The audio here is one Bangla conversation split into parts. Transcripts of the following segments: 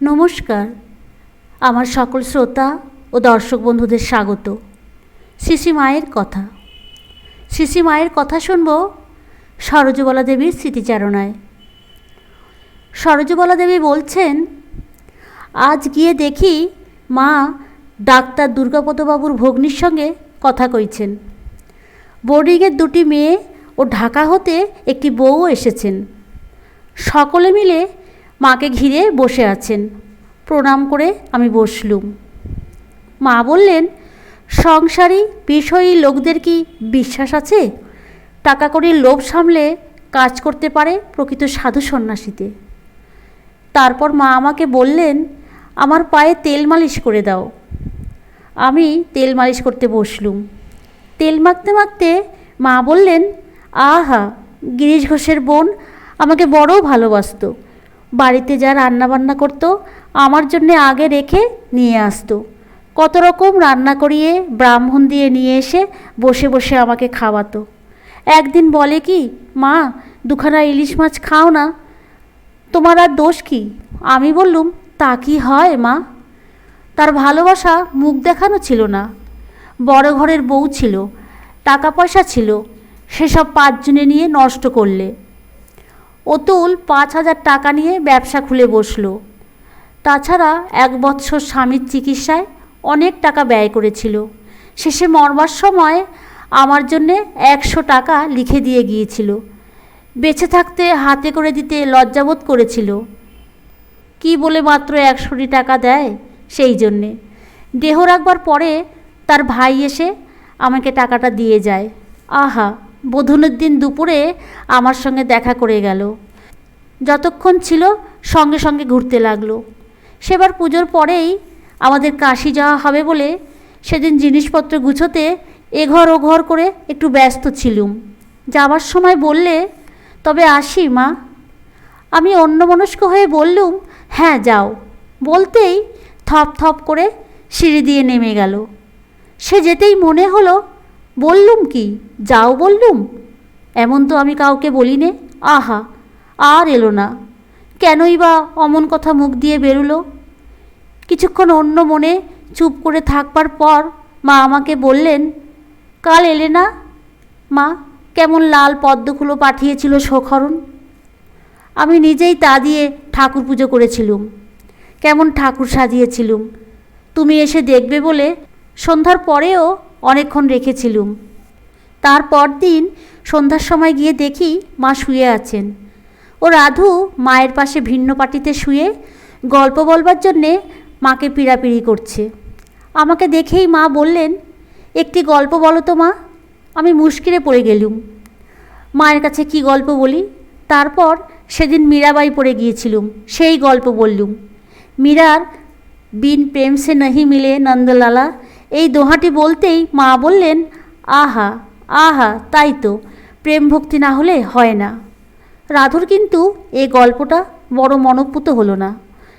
নমস্কার। আমার সকল শ্রোতা ও দর্শক বন্ধুদের স্বাগত। শিশি মায়ের কথা। শিশি মায়ের কথা শুনব সরজবালা দেবীর স্মৃতিচারণায়। সরজবালা দেবী বলছেন, আজ গিয়ে দেখি মা ডাক্তার দুর্গাপদবাবুর ভগ্নির সঙ্গে কথা কইছেন। বোর্ডিংয়ের দুটি মেয়ে ও ঢাকা হতে একটি বউও এসেছেন। সকলে মিলে মাকে ঘিরে বসে আছেন। প্রণাম করে আমি বসলুম। মা বললেন, সংসারী বিষয়ী লোকদের কি বিশ্বাস আছে? টাকা কড়ির লোভ সামলে কাজ করতে পারে প্রকৃত সাধু সন্ন্যাসীতে। তারপর মা আমাকে বললেন, আমার পায়ে তেল মালিশ করে দাও। আমি তেল মালিশ করতে বসলুম। তেল মাখতে মাখতে মা বললেন, আহা, গিরিশ ঘোষের বোন আমাকে বড় ভালোবাসতো। বাড়িতে যা রান্নাবান্না করতো, আমার জন্যে আগে রেখে নিয়ে আসতো। কত রকম রান্না করিয়ে ব্রাহ্মণ দিয়ে নিয়ে এসে বসে বসে আমাকে খাওয়াতো। একদিন বলে কি, মা, দুখানা ইলিশ মাছ খাও না। তোমার আর দোষ কি? আমি বললুম, তা কি হয়, মা? তার ভালোবাসা মুখ দেখানো ছিল না। বড় ঘরের বউ ছিল, টাকা পয়সা ছিল, সেসব পাঁচজনে নিয়ে নষ্ট করলে। অতুল পাঁচ হাজার টাকা নিয়ে ব্যবসা খুলে বসল। তাছাড়া এক বৎসর স্বামীর চিকিৎসায় অনেক টাকা ব্যয় করেছিল। শেষে মরবার সময় আমার জন্যে একশো টাকা লিখে দিয়ে গিয়েছিল। বেঁচে থাকতে হাতে করে দিতে লজ্জাবোধ করেছিল। কি বলে মাত্র একশোটি টাকা দেয় সেই জন্যে। দেহ রাখবার পরে তার ভাই এসে আমাকে টাকাটা দিয়ে যায়। আহা! বোধনের দিন দুপুরে আমার সঙ্গে দেখা করে গেল। যতক্ষণ ছিল সঙ্গে সঙ্গে ঘুরতে লাগল। সেবার পুজোর পরেই আমাদের কাশি যাওয়া হবে বলে সেদিন জিনিসপত্র গুছোতে এঘর ও ঘর করে একটু ব্যস্ত ছিলুম। যাবার সময় বললে, তবে আসি মা। আমি অন্যমনস্ক হয়ে বললুম হ্যাঁ যাও। বলতেই থপ থপ করে সিঁড়ি দিয়ে নেমে গেল। সে যেতেই মনে হলো বললুম কি? যাও বললুম। এমন তো আমি কাউকে বলিনে। আহা, আর এলো না। কেনই বা অমন কথা মুখ দিয়ে বেরুলো? কিছুক্ষণ অন্য মনে চুপ করে থাকবার পর মা আমাকে বললেন, কাল এলে না? মা, কেমন লাল পদ্মগুলো পাঠিয়েছিল সখরণ আমি নিজেই তা দিয়ে ঠাকুর পুজো করেছিলুম। কেমন ঠাকুর সাজিয়েছিলুম? তুমি এসে দেখবে বলে সন্ধ্যার পরেও অনেকক্ষণ রেখেছিলুম। তারপর দিন সন্ধ্যার সময় গিয়ে দেখি মা শুয়ে আছেন। ও রাধু মায়ের পাশে ভিন্ন পাটিতে শুয়ে গল্প বলবার জন্যে মাকে পীড়াপিড়ি করছে। আমাকে দেখেই মা বললেন, একটি গল্প বলো তো মা, আমি মুশকিলে পড়ে গেলুম। মায়ের কাছে কি গল্প বলি? তারপর সেদিন মীরাবাই পড়ে গিয়েছিলুম, সেই গল্প বললুম। মীরার বিন প্রেম সে নাহি মিলে নন্দলালা এই দোহাটি বলতেই মা বললেন, আহা আহা, তাই তো প্রেম ভক্তি না হলে হয় না। রাধুর কিন্তু এই গল্পটা বড় মনোপুত হলো না।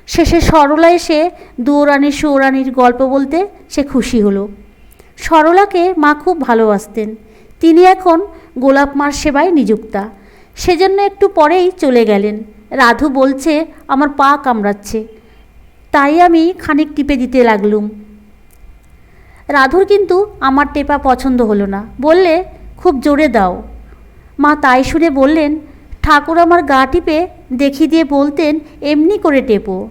শেষে সরলা এসে দুয়োরানী সৌরানীর গল্প বলতে সে খুশি হলো। সরলাকে মা খুব ভালোবাসতেন। তিনি এখন গোলাপ মার সেবায় নিযুক্তা। সেজন্য একটু পরেই চলে গেলেন। রাধু বলছে, আমার পা কামড়াচ্ছে। তাই আমি খানিক টিপে দিতে লাগলুম। রাধুর কিন্তু আমার টেপা পছন্দ হলো না। বললে, খুব জোরে দাও। মা তাই শুনে বললেন, ঠাকুর আমার গা টিপে দেখিয়ে দিয়ে বলতেন এমনি করে টেপো।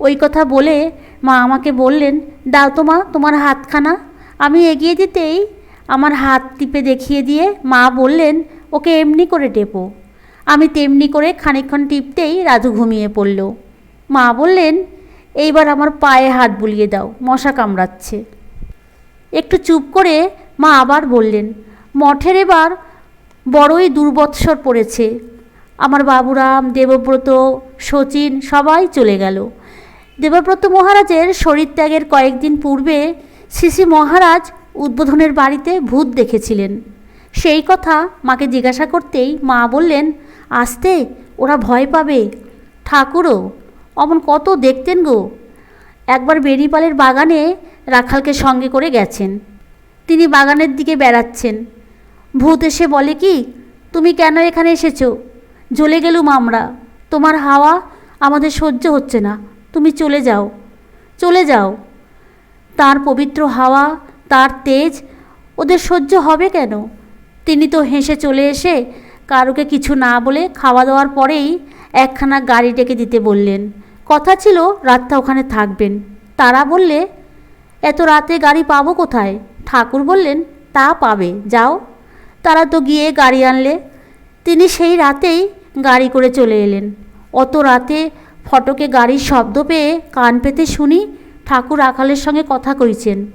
ওই কথা বলে মা আমাকে বললেন, দাও তো মা, তোমার হাতখানা। আমি এগিয়ে দিতেই আমার হাত টিপে দেখিয়ে দিয়ে মা বললেন, ওকে এমনি করে টেপো। আমি তেমনি করে খানিকক্ষণ টিপতেই রাধু ঘুমিয়ে পড়ল। মা বললেন, এইবার আমার পায়ে হাত বুলিয়ে দাও, মশা কামড়াচ্ছে। একটু চুপ করে মা আবার বললেন, মঠের এবার বড়ই দুর্বৎসর পড়েছে। আমার বাবুরাম, দেবব্রত, শচীন সবাই চলে গেল। দেবব্রত মহারাজের শরীর ত্যাগের কয়েকদিন পূর্বে শ্রী মহারাজ উদ্বোধনের বাড়িতে ভূত দেখেছিলেন। সেই কথা মাকে জিজ্ঞাসা করতেই মা বললেন, আসতে, ওরা ভয় পাবে। ঠাকুরও, অমন কত দেখতেন গো। একবার বেরিপালের বাগানে রাখালকে সঙ্গে করে গেছেন। তিনি বাগানের দিকে বেড়াচ্ছেন। ভূত এসে বলে কি, তুমি কেন এখানে এসেছ? জ্বলে গেলুম আমরা। তোমার হাওয়া আমাদের সহ্য হচ্ছে না। তুমি চলে যাও। চলে যাও। তার পবিত্র হাওয়া, তার তেজ ওদের সহ্য হবে কেন? তিনি তো হেসে চলে এসে কারোকে কিছু না বলে খাওয়া দাওয়ার পরেই একখানা গাড়ি ডেকে দিতে বললেন। কথা ছিল, রাতটা ওখানে থাকবেন। তারা বললে, এত রাতে গাড়ি পাবো কোথায়? ঠাকুর বললেন, তা পাবে, যাও। তারা তো গিয়ে গাড়ি আনলে। তিনি সেই রাতেই গাড়ি করে চলে এলেন। অত রাতে ফটকে গাড়ির শব্দ পেয়ে কান পেতে শুনি ঠাকুর আকালের সঙ্গে কথা কইছেন।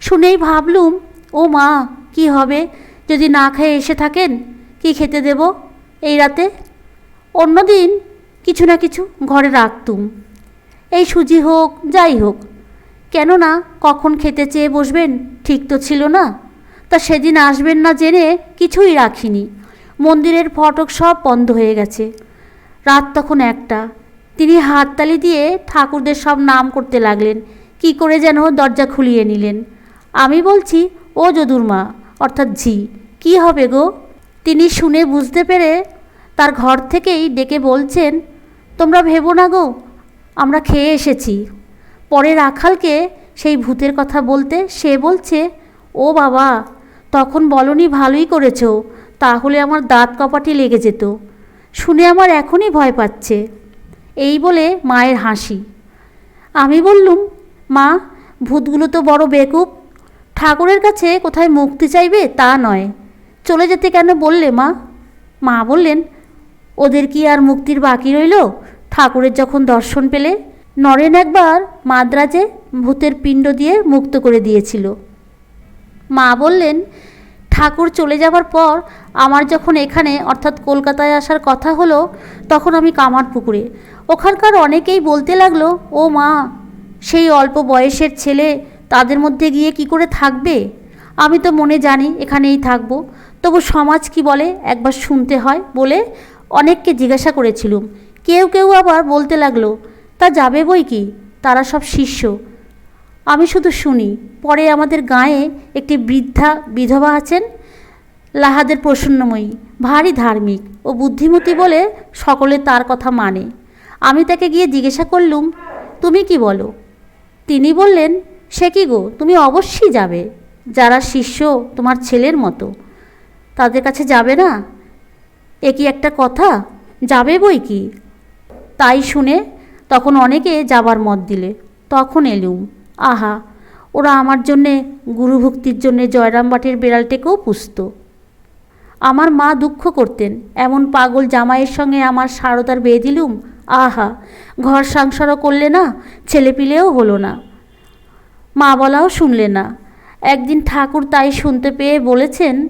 শুনেই ভাবলুম, ও মা, কি হবে? যদি না খেয়ে এসে থাকেন, কি খেতে দেব এই রাতে? অন্যদিন কিছু না কিছু ঘরে রাখতুম। এই সুজি হোক, যাই হোক, কেননা কখন খেতে চেয়ে বসবেন ঠিক তো ছিল না। তা সেদিন আসবেন না জেনে কিছুই রাখিনি। মন্দিরের ফটক সব বন্ধ হয়ে গেছে। রাত তখন একটা। তিনি হাততালি দিয়ে ঠাকুরদের সব নাম করতে লাগলেন। কি করে যেন দরজা খুলিয়ে নিলেন। আমি বলছি, ও যদুর মা, অর্থাৎ ঝি, কি হবে গো? তিনি শুনে বুঝতে পেরে তার ঘর থেকেই ডেকে বলছেন তোমরা ভেবো না গো, আমরা খেয়ে এসেছি। পরে রাখালকে সেই ভূতের কথা বলতে সে বলছে, ও বাবা, তখন বলনি ভালোই করেছ, তাহলে আমার দাঁত কপাটি লেগে যেত। শুনে আমার এখনই ভয় পাচ্ছে। এই বলে মায়ের হাসি। আমি বললুম, মা, ভূতগুলো তো বড় বেকুব। ঠাকুরের কাছে কোথায় মুক্তি চাইবে তা নয়। চলে যেতে কেন বললে মা? মা বললেন ওদের কি আর মুক্তির বাকি রইল? ঠাকুরের যখন দর্শন পেলে, নরেন একবার মাদ্রাজে ভূতের পিণ্ড দিয়ে মুক্ত করে দিয়েছিল। মা বললেন, ঠাকুর চলে যাবার পর আমার যখন এখানে, অর্থাৎ কলকাতায় আসার কথা হলো, তখন আমি কামার পুকুরে। ওখানকার অনেকেই বলতে লাগল, ও মা, সেই অল্প বয়সের ছেলে তাদের মধ্যে গিয়ে কি করে থাকবে? আমি তো মনে জানি এখানেই থাকব। তবু সমাজ কি বলে? একবার শুনতে হয় বলে অনেককে জিজ্ঞাসা করেছিলুম। কেউ কেউ আবার বলতে লাগল, তা যাবে বই কি? তারা সব শিষ্য। আমি শুধু শুনি, পরে আমাদের গাঁয়ে একটি বৃদ্ধা বিধবা আছেন, লাহাদের প্রসন্নময়ী, ভারী ধার্মিক ও বুদ্ধিমতী বলে সকলে তার কথা মানে। আমি তাকে গিয়ে জিজ্ঞাসা করলুম, তুমি কি বলো? তিনি বললেন, সে কি গো, তুমি অবশ্যই যাবে। যারা শিষ্য তোমার ছেলের মতো, তাদের কাছে যাবে না? এ কি একটা কথা? যাবে বই কি? তাই শুনে তখন অনেকে যাবার মত দিলে। তখন এলুম। আহা, ওরা আমার জন্যে গুরুভক্তির জন্যে জয়রামবাটির বেড়ালটেকেও পুষত। আমার মা দুঃখ করতেন, এমন পাগল জামাইয়ের সঙ্গে আমার সারদার বিয়ে দিলুম? আহা, ঘর সংসারও করলে না ছেলেপিলেও হলো না। মা বলাও শুনলে না। একদিন ঠাকুর তাই শুনতে পেয়ে বলেছেন,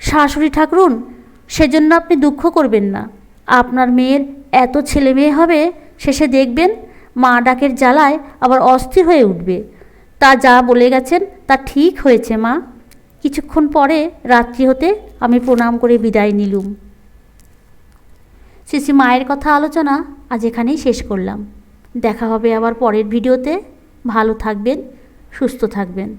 শাশুড়ি ঠাকুরুন সেজন্য আপনি দুঃখ করবেন না। আপনার মেয়ের এত ছেলে মেয়ে হবে, শেষে দেখবেন মা ডাকের জ্বালায় আবার অস্থির হয়ে উঠবে। তা যা বলে গেছেন, তা ঠিক হয়েছে, মা। কিছুক্ষণ পরে রাত্রি হতে আমি প্রণাম করে বিদায় নিলুম। শ্রী মায়ের কথা আলোচনা আজ এখানেই শেষ করলাম। দেখা হবে আবার পরের ভিডিওতে। ভালো থাকবেন, সুস্থ থাকবেন।